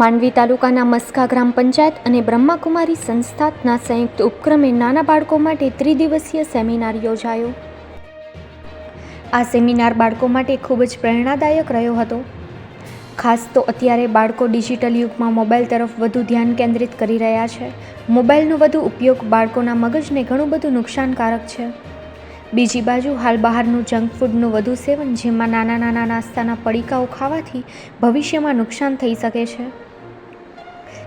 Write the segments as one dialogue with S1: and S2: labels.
S1: માંડવી તાલુકાના મસ્કા ગ્રામ પંચાયત અને બ્રહ્માકુમારી સંસ્થાના સંયુક્ત ઉપક્રમે નાના બાળકો માટે ત્રિદિવસીય સેમિનાર યોજાયો. આ સેમિનાર બાળકો માટે ખૂબ જ પ્રેરણાદાયક રહ્યો હતો. ખાસ તો અત્યારે બાળકો ડિજિટલ યુગમાં મોબાઈલ તરફ વધુ ધ્યાન કેન્દ્રિત કરી રહ્યા છે. મોબાઈલનો વધુ ઉપયોગ બાળકોના મગજને ઘણું બધું નુકસાનકારક છે. બીજી બાજુ હાલ બહારનું જંક ફૂડનું વધુ સેવન, જેમાં નાના નાના નાસ્તાના પડીકાઓ ખાવાથી ભવિષ્યમાં નુકસાન થઈ શકે છે.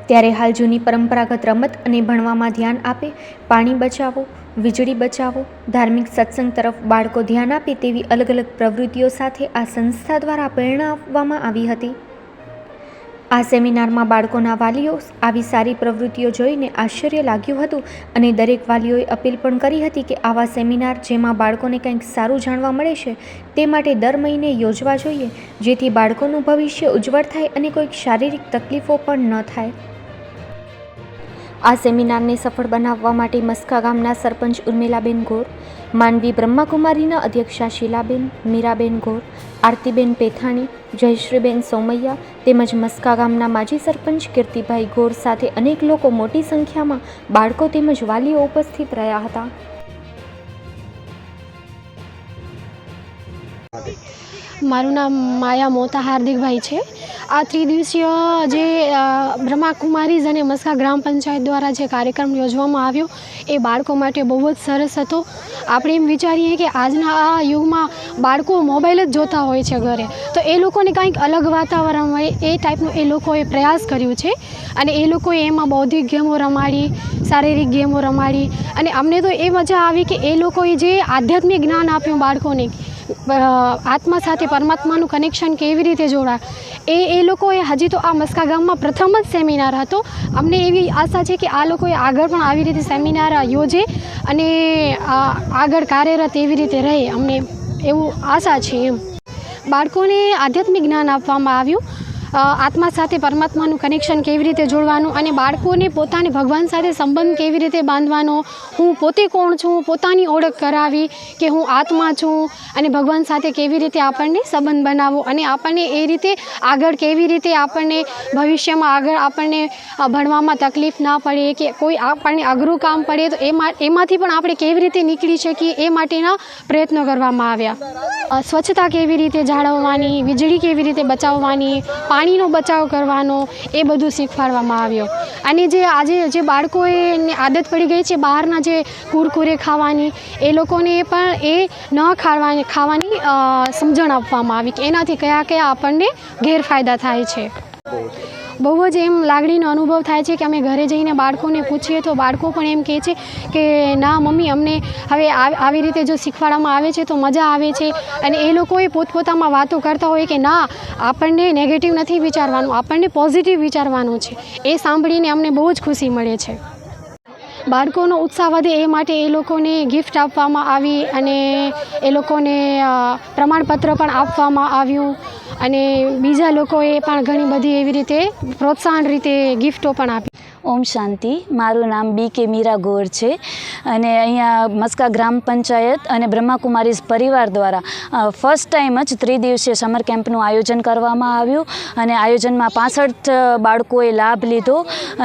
S1: ત્યારે હાલ જૂની પરંપરાગત રમત અને ભણવામાં ધ્યાન આપે, પાણી બચાવો, વીજળી બચાવો, ધાર્મિક સત્સંગ તરફ બાળકો ધ્યાન આપે તેવી અલગ અલગ પ્રવૃત્તિઓ સાથે આ સંસ્થા દ્વારા પ્રેરણા આપવામાં આવી હતી. આ સેમિનારમાં બાળકોના વાલીઓ આવી સારી પ્રવૃત્તિઓ જોઈને આશ્ચર્ય લાગ્યું હતું અને દરેક વાલીઓએ અપીલ પણ કરી હતી કે આવા સેમિનાર જેમાં બાળકોને કંઈક સારું જાણવા મળે છે તે માટે દર મહિને યોજવા જોઈએ, જેથી બાળકોનું ભવિષ્ય ઉજ્જવળ થાય અને કોઈક શારીરિક તકલીફો પણ ન થાય. આ સેમિનારને સફળ બનાવવા માટે મસ્કા ગામના સરપંચ ઉર્મિલાબેન ગોર, માનવી બ્રહ્માકુમારીના અધ્યક્ષા શીલાબેન, મીરાબેન ગોર, આરતીબેન પેથાણી, જયશ્રીબેન સોમૈયા તેમજ મસ્કા ગામના માજી સરપંચ કીર્તિભાઈ ગોર સાથે અનેક લોકો મોટી સંખ્યામાં બાળકો તેમજ વાલીઓ ઉપસ્થિત રહ્યા હતા.
S2: મારું નામ માયા મોતા હાર્દિકભાઈ છે. આ ત્રિદિવસીય જે બ્રહ્માકુમારીઝ અને મસ્કા ગ્રામ પંચાયત દ્વારા જે કાર્યક્રમ યોજવામાં આવ્યો, એ બાળકો માટે બહુ જ સરસ હતો. આપણે એમ વિચારીએ કે આજના આ યુગમાં બાળકો મોબાઈલ જ જોતા હોય છે ઘરે. તો એ લોકોને કંઈક અલગ વાતાવરણ મળે એ ટાઈપનું એ લોકોએ પ્રયાસ કર્યો છે. અને એ લોકોએ એમાં બૌદ્ધિક ગેમો રમાડી, શારીરિક ગેમો રમાડી. અને અમને તો એ મજા આવી કે એ લોકોએ જે આધ્યાત્મિક જ્ઞાન આપ્યું બાળકોને આત્મા સાથે પરમાત્માનું કનેક્શન કેવી રીતે જોડાય? એ એ લોકોએ હજી તો આ મસ્કા ગામમાં પ્રથમ જ સેમિનાર હતો. અમને એવી આશા છે કે આ લોકોએ આગળ પણ આવી રીતે સેમિનાર યોજે અને આગળ કાર્યરત એવી રીતે રહે. અમને એવું આશા છે એમ. બાળકોને આધ્યાત્મિક જ્ઞાન આપવામાં આવ્યું. આત્મા સાથે પરમાત્માનું કનેક્શન કેવી રીતે જોડવાનું અને બાળકોને પોતાને ભગવાન સાથે સંબંધ કેવી રીતે બાંધવાનો? હું પોતે કોણ છું? પોતાની ઓળખ કરાવી કે હું આત્મા છું? અને ભગવાન સાથે કેવી રીતે આપણને સંબંધ બનાવવો? અને આપણને એ રીતે આગળ કેવી રીતે આપણને ભવિષ્યમાં આગળ આપણને ભણવામાં તકલીફ ના પડે કે કોઈ આપણને અઘરું કામ પડે તો એમાં, એમાંથી પણ આપણે કેવી રીતે નીકળી શકીએ એ માટેના પ્રયત્નો કરવામાં આવ્યા. સ્વચ્છતા કેવી રીતે જાળવવાની? વીજળી કેવી રીતે બચાવવાની? પાણીનો બચાવ કરવાનો, એ બધું શીખવાડવામાં આવ્યો. અને જે આજે જે બાળકોએ આદત પડી ગઈ છે બહારના જે કુરકુરે ખાવાની, એ લોકોને પણ એ ન ખાવાની ખાવાની સમજણ આપવામાં આવી કે એનાથી કયા કયા આપણને ગેરફાયદા થાય છે. બહુ જ એમ લાગણીનો અનુભવ થાય છે કે અમે ઘરે જઈને બાળકોને પૂછીએ તો બાળકો પણ એમ કહે છે કે, ના મમ્મી, અમને હવે આવી રીતે જો શીખવાડવામાં આવે છે તો મજા આવે છે. અને એ લોકોએ પોતપોતામાં વાતો કરતા હોય કે, ના, આપણને નેગેટિવ નથી વિચારવાનું, આપણને પોઝિટિવ વિચારવાનું છે. એ સાંભળીને અમને બહુ જ ખુશી મળે છે. બાળકોનો ઉત્સાહ વધે એ માટે એ લોકોને ગિફ્ટ આપવામાં આવી અને એ લોકોને પ્રમાણપત્ર પણ આપવામાં આવ્યું. અને બીજા લોકોએ પણ ઘણી બધી એવી રીતે પ્રોત્સાહન રીતે ગિફ્ટો પણ આપી.
S3: ઓમ શાંતિ, મારું નામ બી કે મીરા ગોર છે. અને અહીંયા મસ્કા ગ્રામ પંચાયત અને બ્રહ્માકુમારીઝ પરિવાર દ્વારા ફર્સ્ટ ટાઈમ જ ત્રિદિવસીય સમર કેમ્પનું આયોજન કરવામાં આવ્યું અને આયોજનમાં પાસઠ બાળકોએ લાભ લીધો.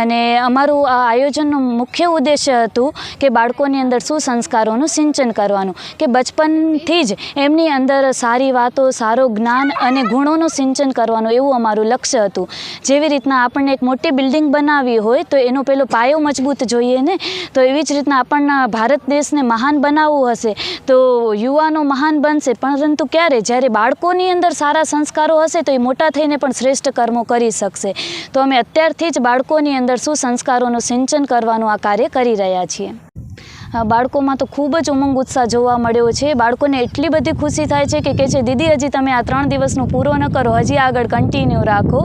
S3: અને અમારું આ આયોજનનું મુખ્ય ઉદ્દેશ્ય હતું કે બાળકોની અંદર સુસંસ્કારોનું સિંચન કરવાનું, કે બચપનથી જ એમની અંદર સારી વાતો, સારું જ્ઞાન અને ગુણોનું સિંચન કરવાનું એવું અમારું લક્ષ્ય હતું. જેવી રીતના આપણને એક મોટી બિલ્ડિંગ બનાવવી હોય તો એનો પેલો પાયો મજબૂત જોઈએ ને? તો એવી જ રીતના આપણના ભારત દેશને મહાન બનાવવું હશે તો યુવાનો મહાન બનશે પરંતુ ક્યારે? જ્યારે બાળકોની અંદર સારા સંસ્કારો હશે તો એ મોટા થઈને પણ શ્રેષ્ઠ કર્મો કરી શકશે. તો અમે અત્યારથી જ બાળકોની અંદર સુસંસ્કારોનું સિંચન કરવાનું આ કાર્ય કરી રહ્યા છીએ. બાળકોમાં તો ખૂબ જ ઉમંગ ઉત્સાહ જોવા મળ્યો છે. બાળકોને એટલી બધી ખુશી થાય છે કે કહે છે, દીદી, હજી તમે આ ત્રણ દિવસનું પૂરો ન કરો, હજી આગળ કન્ટિન્યુ રાખો.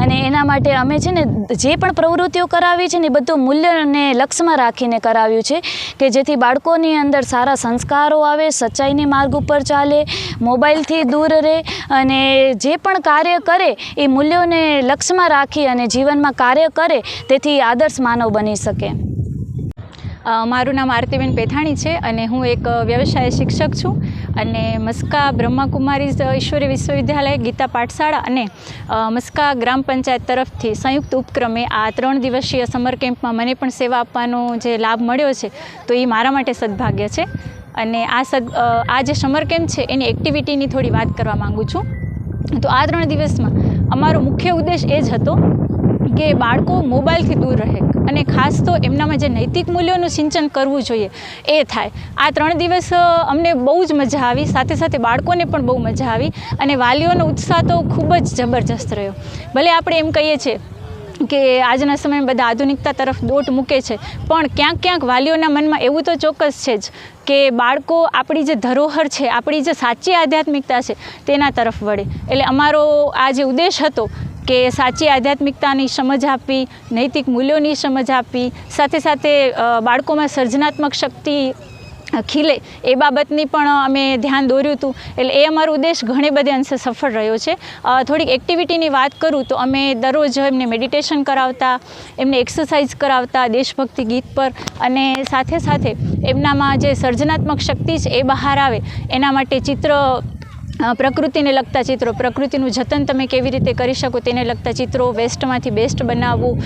S3: અને એના માટે અમે છે ને જે પણ પ્રવૃત્તિઓ કરાવી છે ને એ બધું મૂલ્યને લક્ષ્યમાં રાખીને કરાવ્યું છે કે જેથી બાળકોની અંદર સારા સંસ્કારો આવે, સચ્ચાઈની માર્ગ ઉપર ચાલે, મોબાઈલથી દૂર રહે અને જે પણ કાર્ય કરે એ મૂલ્યોને લક્ષ્યમાં રાખી અને જીવનમાં કાર્ય કરે, તેથી આદર્શ માનવ બની શકે.
S4: મારું નામ આરતીબેન પેથાણી છે અને હું એક વ્યવસાય શિક્ષક છું અને મસ્કા બ્રહ્માકુમારી ઈશ્વરી વિશ્વવિદ્યાલય ગીતા પાઠશાળા અને મસ્કા ગ્રામ પંચાયત તરફથી સંયુક્ત ઉપક્રમે આ ત્રણ દિવસીય સમર કેમ્પમાં મને પણ સેવા આપવાનો જે લાભ મળ્યો છે, તો એ મારા માટે સદભાગ્ય છે. અને આ સદ આ જે સમર કેમ્પ છે એની એક્ટિવિટીની થોડી વાત કરવા માગું છું. તો આ ત્રણ દિવસમાં અમારો મુખ્ય ઉદ્દેશ એ જ હતો કે બાળકો મોબાઈલથી દૂર રહે. અને ખાસ તો એમનામાં જે નૈતિક મૂલ્યોનું સિંચન કરવું જોઈએ, એ થાય. આ ત્રણ દિવસ અમને બહુ જ મજા આવી. સાથે સાથે બાળકોને પણ બહુ મજા આવી અને વાલીઓનો ઉત્સાહ તો ખૂબ જ જબરજસ્ત રહ્યો. ભલે આપણે એમ કહીએ છીએ કે આજના સમયમાં બધા આધુનિકતા તરફ દોટ મૂકે છે, પણ ક્યાંક ક્યાંક વાલીઓના મનમાં એવું તો ચોક્કસ છે જ કે બાળકો આપણી જે ધરોહર છે, આપણી જે સાચી આધ્યાત્મિકતા છે, તેના તરફ વળે. એટલે અમારો આ જે ઉદ્દેશ હતો કે સાચી આધ્યાત્મિકતાની સમજ આપવી, નૈતિક મૂલ્યોની સમજ આપવી, સાથે સાથે બાળકોમાં સર્જનાત્મક શક્તિ ખીલે, એ બાબતની પણ અમે ધ્યાન દોર્યું હતું. એટલે એ અમારો ઉદ્દેશ ઘણી બધી અંશે સફળ રહ્યો છે. થોડીક એક્ટિવિટીની વાત કરું તો અમે દરરોજ એમને મેડિટેશન કરાવતા, એમને એક્સરસાઇઝ કરાવતા દેશભક્તિ ગીત પર અને સાથે સાથે એમનામાં જે સર્જનાત્મક શક્તિ છે એ બહાર આવે, એના માટે ચિત્ર પ્રકૃતિને લગતા ચિત્રો, પ્રકૃતિનું જતન તમે કેવી રીતે કરી શકો તેને લગતા ચિત્રો, વેસ્ટમાંથી બેસ્ટ બનાવવું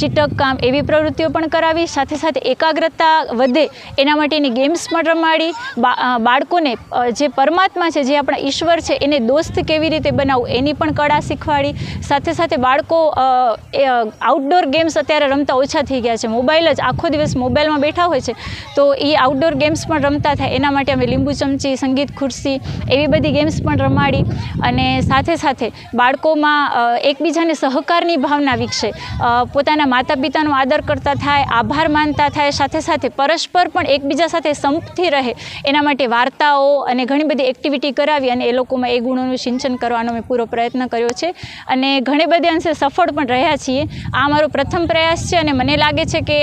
S4: ચિટક કામ એવી પ્રવૃત્તિઓ પણ કરાવી, સાથે સાથે એકાગ્રતા વધે એના માટેની ગેમ્સ પણ રમાડી બાળકોને જે પરમાત્મા છે, જે આપણા ઈશ્વર છે, એને દોસ્ત કેવી રીતે બનાવવું એની પણ કળા શીખવાડી, સાથે સાથે બાળકો આઉટડોર ગેમ્સ અત્યારે રમતા ઓછા થઈ ગયા છે. મોબાઈલ જ આખો દિવસ મોબાઈલમાં બેઠા હોય છે, તો એ આઉટડોર ગેમ્સ પણ રમતા થાય. એના માટે અમે લીંબુ ચમચી, સંગીત ખુરશી એવી બધી ગેમ્સ પણ રમાડી અને સાથે સાથે બાળકોમાં એકબીજાને સહકારની ભાવના વિકસે. પોતાના માતા પિતાનો આદર કરતા થાય, આભાર માનતા થાય, સાથે સાથે પરસ્પર પણ એકબીજા સાથે સંપથી રહે. એના માટે વાર્તાઓ અને ઘણી બધી એક્ટિવિટી કરાવી અને એ લોકોમાં એ ગુણોનું સિંચન કરવાનો મેં પૂરો પ્રયત્ન કર્યો છે. અને ઘણી બધી અંશે સફળ પણ રહ્યા છીએ. આ મારો પ્રથમ પ્રયાસ છે અને મને લાગે છે કે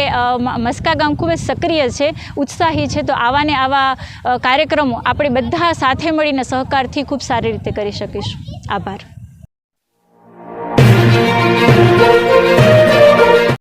S4: મસ્કા ગામ ખૂબ જ સક્રિય છે, ઉત્સાહી છે. તો આવા ને આવા કાર્યક્રમો આપણે બધા સાથે મળીને સહકારથી ખૂબ સારી રીતે કરી શકીશું. આભાર.